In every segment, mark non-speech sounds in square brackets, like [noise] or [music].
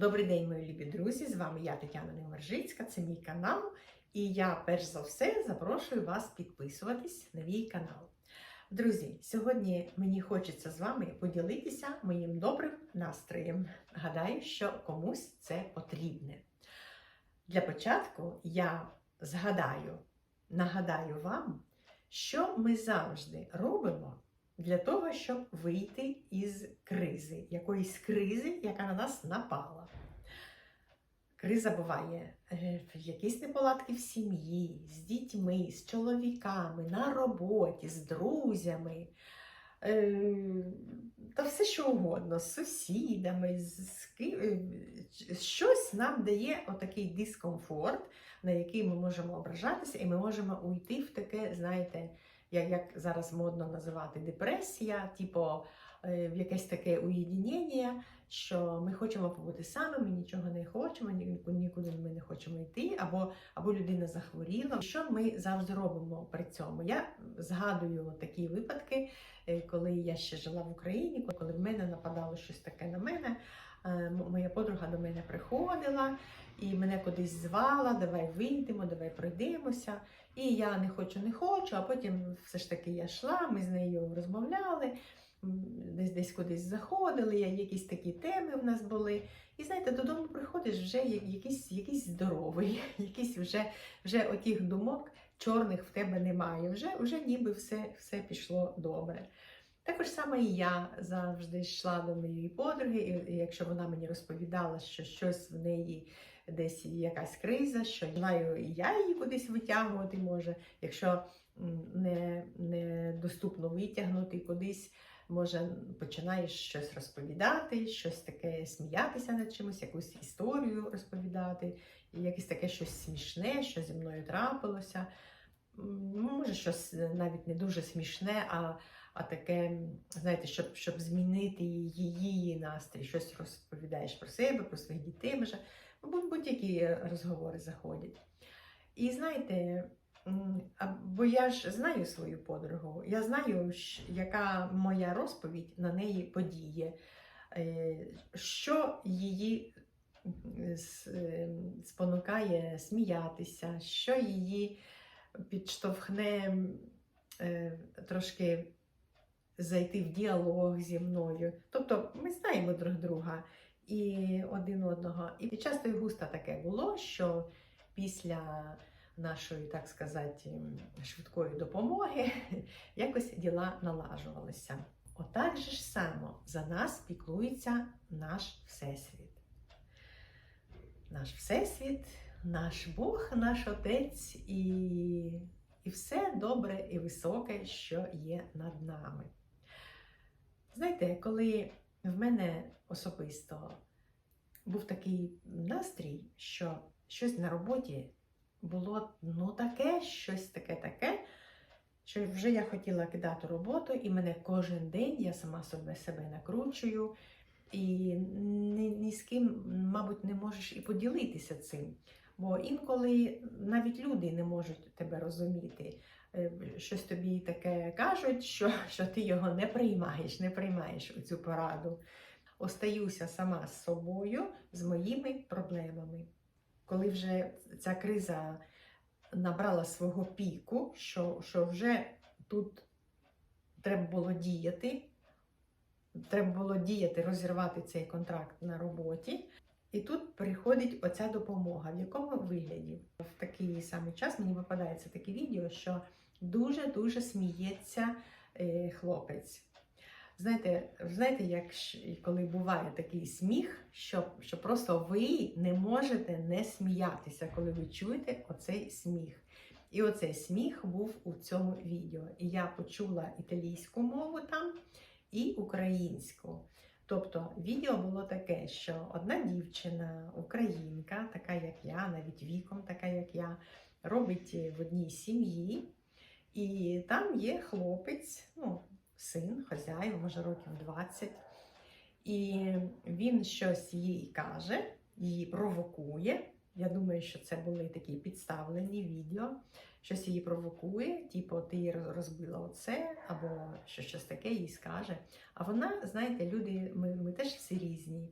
Добрий день, мої любі друзі! З вами я Тетяна Немержицька, це мій канал. І я перш за все запрошую вас підписуватись на мій канал. Друзі, сьогодні мені хочеться з вами поділитися моїм добрим настроєм. Гадаю, що комусь це потрібне. Для початку я згадаю, нагадаю вам, що ми завжди робимо для того, щоб вийти із кризи, якоїсь кризи, яка на нас напала. Криза буває е, якісь неполадки в сім'ї, з дітьми, з чоловіками, на роботі, з друзями. е, Та все що угодно, з сусідами, з е, щось нам дає отакий дискомфорт, на який ми можемо ображатися, і ми можемо уйти в таке, знаєте, як, зараз модно називати депресія, типу е, в якесь таке уєдінення, що ми хочемо побути самими, нічого не хочемо, ні- нікуди ми не хочемо йти, або, або людина захворіла. Що ми завжди робимо при цьому? Я згадую такі випадки, е, коли я ще жила в Україні, коли в мене нападало щось таке на мене. е, Моя подруга до мене приходила і мене кудись звала, давай вийдемо, давай пройдемося. І я не хочу, не хочу, а потім все ж таки я йшла, ми з нею розмовляли, десь десь кудись заходили, якісь такі теми в нас були. І знаєте, додому приходиш вже якийсь, якийсь здоровий, [laughs] якийсь вже, вже отих думок чорних в тебе немає. Вже, вже ніби все, все пішло добре. Також саме і я завжди йшла до моєї подруги, і, якщо вона мені розповідала, що щось в неї десь якась криза, що знаю, і я її кудись витягувати може, якщо не, не доступно витягнути кудись, може починаєш щось розповідати, щось таке сміятися над чимось, якусь історію розповідати, і якесь таке щось смішне, що зі мною трапилося. Ну, Може, щось навіть не дуже смішне, а, а таке, знаєте, щоб, щоб змінити її настрій, щось розповідаєш про себе, про своїх дітей, будь-які розговори заходять. І знаєте, бо я ж знаю свою подругу, я знаю, яка моя розповідь на неї подіє, е, що її м, с- е, спонукає сміятися, що її підштовхне е, трошки зайти в діалог зі мною. Тобто ми знаємо друг друга і один одного. І часто і густо таке було, що після нашої, так сказати, швидкої допомоги [laughs] якось діла налажувалися. Отак же ж само за нас піклується наш Всесвіт. Наш Всесвіт, наш Бог, наш Отець і, і все добре і високе, що є над нами. Знаєте, коли в мене особисто був такий настрій, що щось на роботі було ну таке, щось таке таке, що вже я хотіла кидати роботу, і мене кожен день я сама себе себе накручую, і ні, ні з ким, мабуть, не можеш і поділитися цим. Бо інколи навіть люди не можуть тебе розуміти. Е, Щось тобі таке кажуть, що, що ти його не приймаєш, не приймаєш у цю пораду. Остаюся сама з собою, з моїми проблемами. Коли вже ця криза набрала свого піку, що, що вже тут треба було діяти, треба було діяти, розірвати цей контракт на роботі. І тут приходить оця допомога. В якому вигляді? В такий самий час мені попадається таке відео, що дуже-дуже сміється е, хлопець. Знаєте, знаєте, як коли буває такий сміх, що, що просто ви не можете не сміятися, коли ви чуєте оцей сміх. І оцей сміх був у цьому відео. І я почула італійську мову там і українську. Тобто відео було таке, що одна дівчина, українка, така як я, навіть віком, така як я, робить в одній сім'ї, і там є хлопець, ну, син, хазяїв, може років 20. І він щось їй каже, її провокує. Я думаю, що це були такі підставлені відео. Щось її провокує, типу, ти її розбила оце, або що щось таке їй скаже. А вона, знаєте, люди, ми, ми теж всі різні.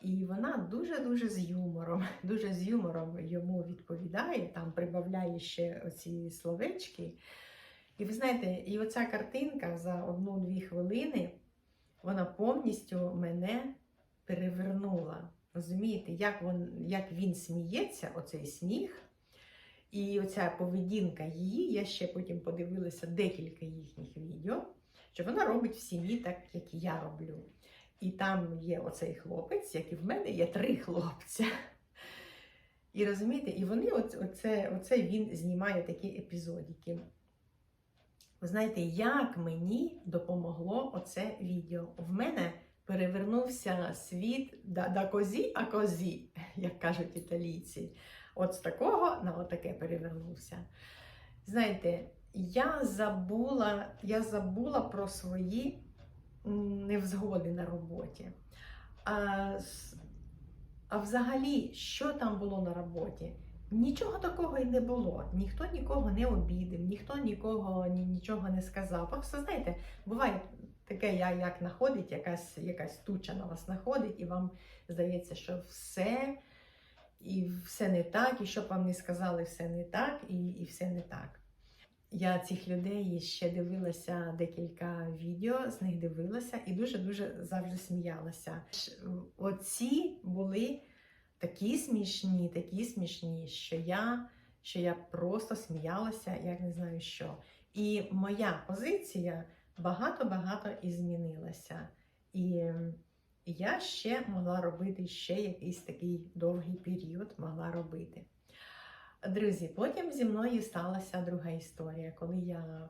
І вона дуже-дуже з юмором, [laughs] дуже з юмором йому відповідає, там прибавляє ще оці словечки. І ви знаєте, і оця картинка за одну-дві хвилини, вона повністю мене перевернула. Розумієте, як він, як він сміється, оцей сміх, і оця поведінка її, я ще потім подивилася декілька їхніх відео, що вона робить в сім'ї так, як я роблю. І там є оцей хлопець, як і в мене є три хлопця. І розумієте, і вони оце, оце він знімає такі епізодики. Ви знаєте, як мені допомогло оце відео? В мене перевернувся світ да, да козі, а козі, [laughs] як кажуть італійці. От з такого на отаке перевернувся. Знаєте, я забула, я забула про свої невзгоди на роботі. А, а взагалі, що там було на роботі? Нічого такого і не було. Ніхто нікого не обідав, ніхто нікого нічого не сказав. Просто знаєте, буває таке, я- як находить, якась, якась туча на вас находить, і вам здається, що все, і все не так, і що б вам не сказали, все не так, і, і все не так. Я цих людей ще дивилася декілька відео, з них дивилася і дуже-дуже завжди сміялася. Оці були такі смішні, такі смішні, що я, що я просто сміялася, як не знаю що. І моя позиція багато-багато і змінилася. І я ще могла робити ще якийсь такий довгий період, могла робити. Друзі, потім зі мною сталася друга історія, коли я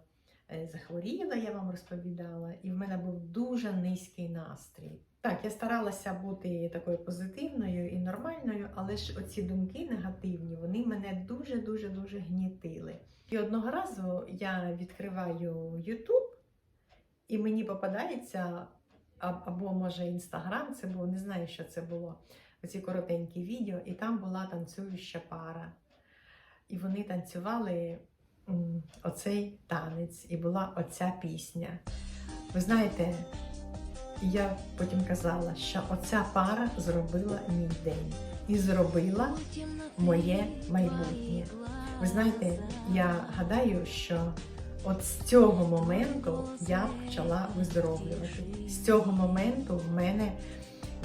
е, захворіла, я вам розповідала, і в мене був дуже низький настрій. Так, я старалася бути такою позитивною і нормальною, але ж оці думки негативні, вони мене дуже-дуже дуже гнітили. І одного разу я відкриваю YouTube, і мені попадається, або може Інстаграм, це було, не знаю, що це було. Оці коротенькі відео, і там була танцююча пара. І вони танцювали оцей танець, і була оця пісня. Ви знаєте, я потім казала, що оця пара зробила мій день і зробила моє майбутнє. Ви знаєте, я гадаю, що от з цього моменту я почала виздоровлювати. З цього моменту в мене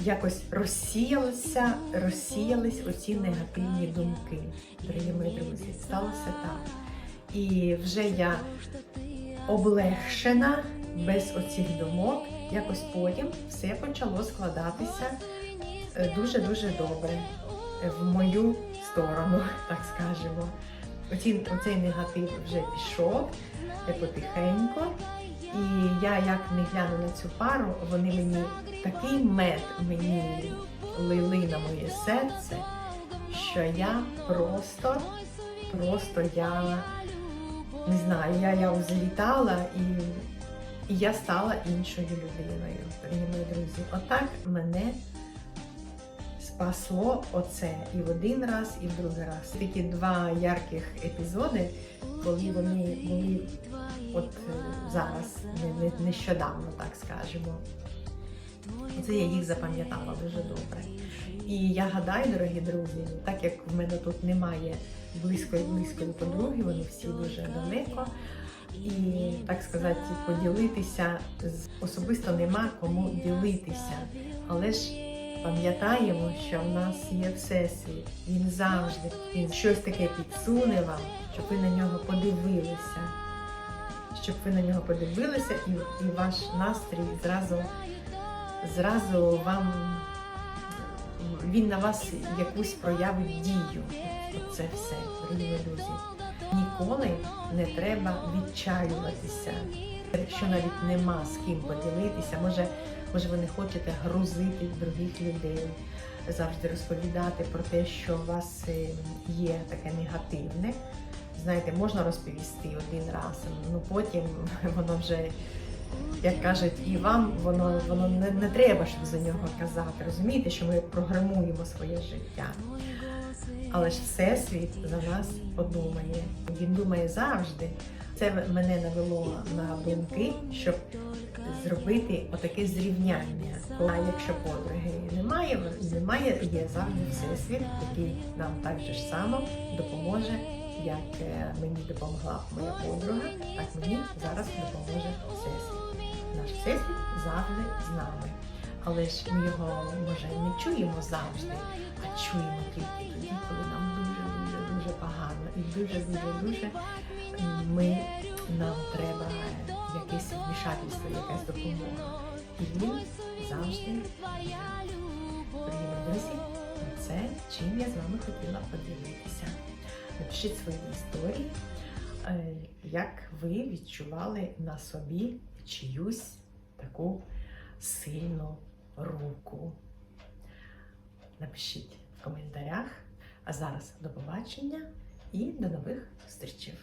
якось розсіялися, розсіялись оці негативні думки, дорогі мої друзі. Сталося так. І вже я облегшена, без оцих думок, якось потім все почало складатися е, дуже-дуже добре е, в мою сторону, [laughs] так скажемо. Оцей негатив вже пішов е, потихеньку. І я як не гляну на цю пару, вони мені такий мед мені лили на моє серце, що я просто, просто я не знаю, я, я взлітала і, і я стала іншою людиною, дорогі мої друзі. Отак мене спасло оце і в один раз, і в другий раз. Такі два ярких епізоди, коли вони були от е, зараз, не, нещодавно, так скажемо. Це я їх запам'ятала дуже добре. І я гадаю, дорогі друзі, так як в мене тут немає близької близької подруги, вони всі дуже далеко. І так сказати, поділитися з особисто нема кому ділитися. Але ж пам'ятаємо, що в нас є всесвіт. Він завжди він щось таке підсуне вам, щоб ви на нього подивилися. Щоб ви на нього подивилися, і, і ваш настрій зразу, зразу вам він на вас якусь проявить дію. Оце все, дорогі друзі. Ніколи не треба відчаюватися. Якщо навіть нема з ким поділитися, може, може ви не хочете грузити других людей, завжди розповідати про те, що у вас е, є таке негативне. Знаєте, можна розповісти один раз, ну потім [laughs] воно вже як кажуть, і вам воно, воно не, не треба, щоб за нього казати. Розумієте, що ми програмуємо своє життя. Але ж Всесвіт за нас подумає. Він думає завжди. Це мене навело на думки, щоб зробити отаке зрівняння. А якщо подруги немає, немає, є завжди всесвіт, який нам так же ж само допоможе, як е, мені допомогла моя подруга, так мені зараз допоможе всесвіт. Наш всесвіт завжди з нами. Але ж ми його може не чуємо завжди, а чуємо тільки тоді, коли нам дуже дуже дуже погано і дуже дуже дуже ми нам треба якесь вмішательство, якась допомога. І він завжди. Дорогі друзі, це чим я з вами хотіла поділитися. Напишіть свої історії, е, як ви відчували на собі чиюсь таку сильну руку. Напишіть в коментарях. А зараз до побачення і до нових зустрічей.